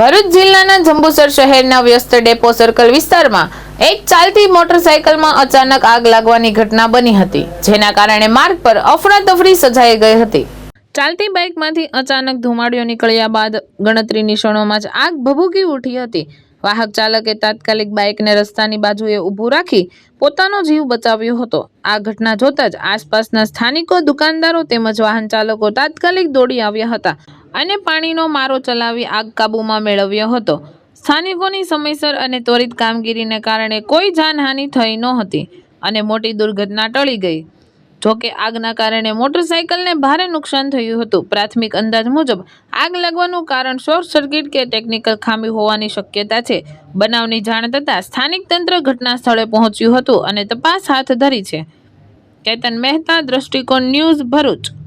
ભરૂચ જિલ્લાના જંબુસર શહેરના વ્યસ્ત ડેપો સર્કલ વિસ્તારમાં એક ચાલતી મોટરસાયકલમાં અચાનક આગ લાગવાની ઘટના બની હતી, જેના કારણે માર્ગ પર અફરાતફરી સજાઈ ગઈ હતી. ચાલતી બાઇકમાંથી અચાનક ધુમાડીઓ નીકળ્યા બાદ ગણતરીની ક્ષણોમાં જ આગ ભભૂકી ઉઠી હતી. વાહક ચાલકે તાત્કાલિક બાઇકને રસ્તાની બાજુએ ઊભું રાખી પોતાનો જીવ બચાવ્યો હતો. આ ઘટના જોતા જ આસપાસના સ્થાનિકો, દુકાનદારો તેમજ વાહન ચાલકો તાત્કાલિક દોડી આવ્યા હતા. અને પાણીનો મારો ચલાવી આગ કાબૂમાં મેળવ્યો હતો. સ્થાનિકોની સમયસર અને ત્વરિત કામગીરીને કારણે કોઈ જાનહાનિ થઈ નહોતી અને મોટી દુર્ઘટના ટળી ગઈ. જોકે આગના કારણે મોટરસાયકલને ભારે નુકસાન થયું હતું. પ્રાથમિક અંદાજ મુજબ, આગ લાગવાનું કારણ શોર્ટ સર્કિટ કે ટેકનિકલ ખામી હોવાની શક્યતા છે. બનાવની જાણ થતાં સ્થાનિક તંત્ર ઘટના સ્થળે પહોંચ્યું હતું અને તપાસ હાથ ધરી છે. કેતન મહેતા, દ્રષ્ટિકોણ ન્યૂઝ ભરૂચ.